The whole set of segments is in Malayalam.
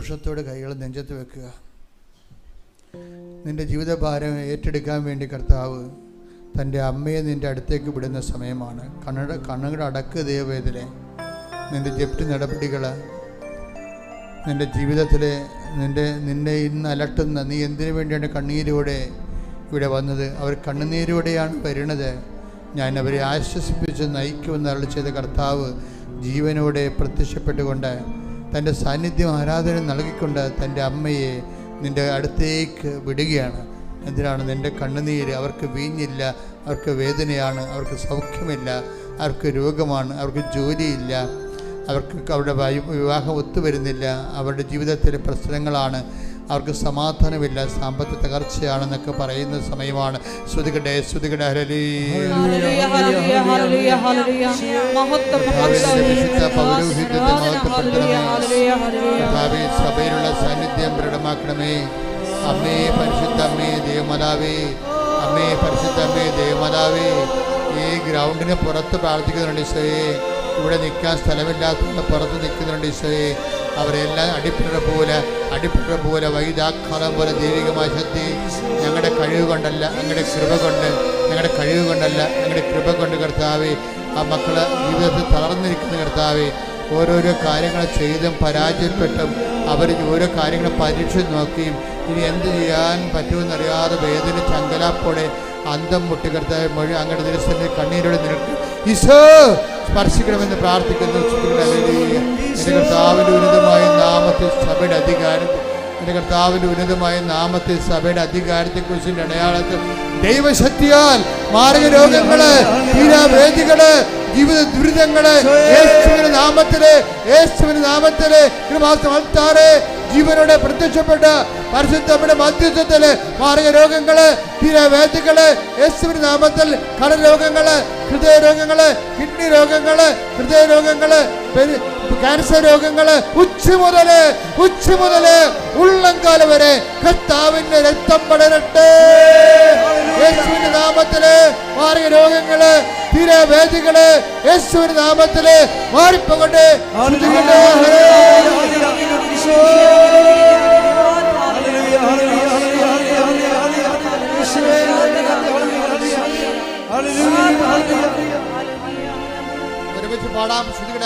സന്തോഷത്തോടെ കൈകൾ നെഞ്ചത്ത് വെക്കുക. നിന്റെ ജീവിതഭാരം ഏറ്റെടുക്കാൻ വേണ്ടി കർത്താവ് തന്റെ അമ്മയെ നിന്റെ അടുത്തേക്ക് വിടുന്ന സമയമാണ്. കണ്ണട കണ്ണുകൾ അടക്ക് ദൈവവേദനെ. നിന്റെ ജപ്തി നടപടികൾ നിന്റെ ജീവിതത്തിലെ നിന്റെ നിന്നെ ഇന്ന് അലട്ടുന്ന നീ എന്തിനു വേണ്ടിയാണ് കണ്ണീരോടെ ഇവിടെ വന്നത്? അവർ കണ്ണുനീരോടെയാണ് വരുന്നത് ഞാൻ അവരെ ആശ്വസിപ്പിച്ച് നയിക്കുമെന്ന് അരളി ചെയ്ത കർത്താവ് ജീവനോടെ പ്രത്യക്ഷപ്പെട്ടുകൊണ്ട് തന്റെ സാന്നിധ്യം ആരാധന നൽകിക്കൊണ്ട് തന്റെ അമ്മയെ നിന്റെ അടുത്തേക്ക് വിടുകയാണ്. എന്തിനാണ് നിന്റെ കണ്ണുനീര്? അവർക്ക് വീഞ്ഞില്ല അവർക്ക് വേദനയാണ് അവർക്ക് സൗഖ്യമില്ല അവർക്ക് രോഗമാണ് അവർക്ക് ജോലിയില്ല അവർക്ക് അവരുടെ വിവാഹം ഒത്തുവരുന്നില്ല അവരുടെ ജീവിതത്തിലെ പ്രശ്നങ്ങളാണ് അവർക്ക് സമാധാനമില്ല സാമ്പത്തിക തകർച്ചയാണെന്നൊക്കെ പറയുന്ന സമയമാണ്. ശ്രുതികട്ടെ ശ്രുതികടേ ഹരലീ. Hallelujah, hallelujah. മഹത്വം, സഭയിലുള്ള സാന്നിധ്യം ദൃഢമാക്കണമേ. അമ്മേ പരിശുദ്ധ അമ്മേ ദേവമാതാവേ. അമ്മേ പരിശുദ്ധ അമ്മേ ദേവമാതാവേ. ഈ ഗ്രൗണ്ടിന് പുറത്ത് പ്രാർത്ഥിക്കുന്നുണ്ട് ഈശോയെ. ഇവിടെ നിൽക്കാൻ സ്ഥലമില്ലാത്തതുകൊണ്ട് പുറത്ത് നിൽക്കുന്നുണ്ട് ഈശോയെ. അവരെല്ലാം അടിപ്പിട പോലെ അടിപ്പിട പോലെ വൈദാഘാതം പോലെ ദൈവികമായ ശക്തി ഞങ്ങളുടെ കഴിവ് കൊണ്ടല്ല ഞങ്ങളുടെ കൃപ കൊണ്ട് ഞങ്ങളുടെ കഴിവ് കൊണ്ടല്ല ഞങ്ങളുടെ കൃപ കൊണ്ട് കർത്താവേ ആ മക്കളെ ജീവിതത്തിൽ തളർന്നിരിക്കുന്ന കർത്താവേ ഓരോരോ കാര്യങ്ങൾ ചെയ്തും പരാജയപ്പെട്ടും അവർ ഓരോ കാര്യങ്ങൾ പരീക്ഷ നോക്കിയും ഇനി എന്ത് ചെയ്യാൻ പറ്റുമെന്നറിയാതെ വേദന ചങ്കലാപ്പോടെ അന്തം മുട്ടിക്കർത്തായ മൊഴി അങ്ങയുടെ ദിവസത്തിൽ കണ്ണീരോടെ നിൽക്കും ഈശോ സ്പർശിക്കണമെന്ന് പ്രാർത്ഥിക്കുന്നു. കർത്താവിന്റെ ഉന്നതമായ നാമത്തിൽ സഭയുടെ അധികാരം എന്റെ കർത്താവിന്റെ ഉന്നതമായ നാമത്തിൽ സഭയുടെ അധികാരത്തെക്കുറിച്ചിന്റെ അടയാളത്തിൽ ദൈവശക്തിയാൽ മാർഗ രോഗങ്ങൾ തീരാവേദികൾ ജീവിത ദുരിതങ്ങൾ യേശുവിന്റെ യേശുവിന്റെ ജീവനോടെ പ്രത്യക്ഷപ്പെട്ട പരിശുദ്ധമ്മയുടെ മധ്യത്വത്തിൽ മാർഗ രോഗങ്ങൾ തീരാവേദികൾ യേശുവിന്റെ നാമത്തിൽ കടൽ രോഗങ്ങൾ ഹൃദയ രോഗങ്ങൾ കിഡ്നി രോഗങ്ങൾ ഹൃദയ രോഗങ്ങൾ ക്യാൻസർ രോഗങ്ങള് ഉച്ച മുതല് ഉച്ച മുതല് ഉള്ളംകാല വരെ കർത്താവിന്റെ രക്തം പടരട്ടെ യേശുവിന്റെ നാമത്തില് മാറിയ രോഗങ്ങള് തീരവേദികള് യേശുവിന്റെ നാമത്തില് മാറിപ്പോകട്ടെ ശ്രുതികട്ടെ. ഒരുമിച്ച് പാടാം ശ്രുതികട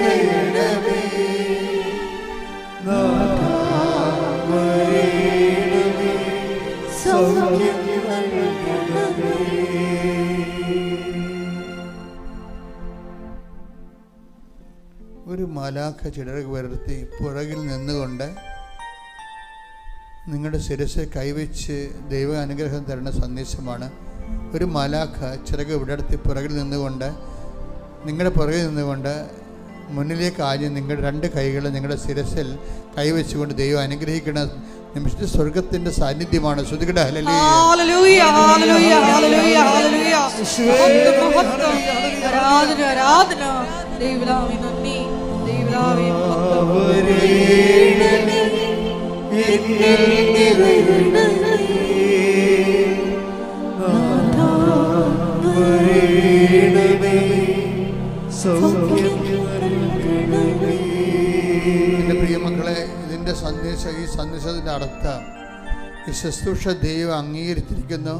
ഒരു മാലാഖ ചിലർക്ക് വരുത്തി പുറകിൽ നിന്നുകൊണ്ട് നിങ്ങളുടെ ശിരസ് കൈവച്ച് ദൈവ അനുഗ്രഹം തരുന്ന സന്ദേശമാണ്. ഒരു മാലാഖ ചിറക് വിടർത്തി പുറകിൽ നിന്നുകൊണ്ട് നിങ്ങളുടെ പുറകിൽ നിന്നുകൊണ്ട് മുന്നിലേക്ക് ആദ്യം നിങ്ങളുടെ രണ്ട് കൈകൾ നിങ്ങളുടെ ശിരസിൽ കൈവച്ചുകൊണ്ട് ദൈവം അനുഗ്രഹിക്കുന്ന നിമിഷത്തിൽ സ്വർഗത്തിന്റെ സാന്നിധ്യമാണ്. ശ്രുതികട ഹലലി. ആരാധന ആരാധന. ദൈവലാവി നന്ദി. എന്റെ പ്രിയമക്കളെ ഇതിന്റെ സന്ദേശം ഈ സന്ദേശത്തിന്റെ അർത്ഥം ഈ ശുശ്രൂഷ ദൈവം അംഗീകരിച്ചിരിക്കുന്നു.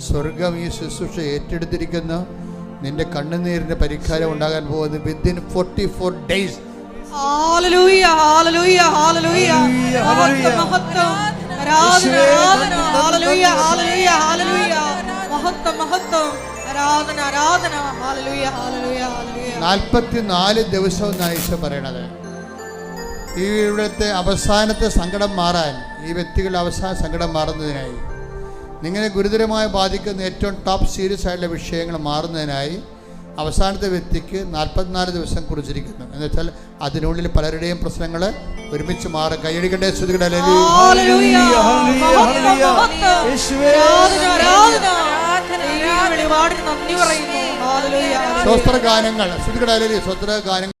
സ്വർഗം ഈ ശുശ്രൂഷ ഏറ്റെടുത്തിരിക്കുന്നു. നിന്റെ കണ്ണുനീരിന്റെ പരിഹാരം ഉണ്ടാകാൻ പോകുന്നത് within forty four days hallelujah, hallelujah, hallelujah. മഹത്വം, മഹത്വം. ആരാധന ആരാധന. Hallelujah, hallelujah, hallelujah. മഹത്വം മഹത്വം. ആരാധന ആരാധന. ഹല്ലേലൂയ ഹല്ലേലൂയ ഹല്ലേലൂയ നാൽപ്പത്തി നാല് ദിവസം എന്നാണ് ഈശോ പറയണത്. ഈ ഇവിടുത്തെ അവസാനത്തെ സങ്കടം മാറാൻ ഈ വ്യക്തികളുടെ അവസാന സങ്കടം മാറുന്നതിനായി. നിങ്ങളെ ഗുരുതരമായി ബാധിക്കുന്ന ഏറ്റവും ടോപ്പ് സീരിയസ് ആയിട്ടുള്ള വിഷയങ്ങൾ മാറുന്നതിനായി അവസാനത്തെ വ്യക്തിക്ക് നാൽപ്പത്തിനാല് ദിവസം കുറിച്ചിരിക്കുന്നു. എന്ന് വെച്ചാൽ അതിനുള്ളിൽ പലരുടെയും പ്രശ്നങ്ങൾ ഒരുമിച്ച് മാറും. കൈയടിക്കട്ടെ ശ്രുതികട ഗാനങ്ങൾ സ്വസ്ത്ര ഗാനങ്ങൾ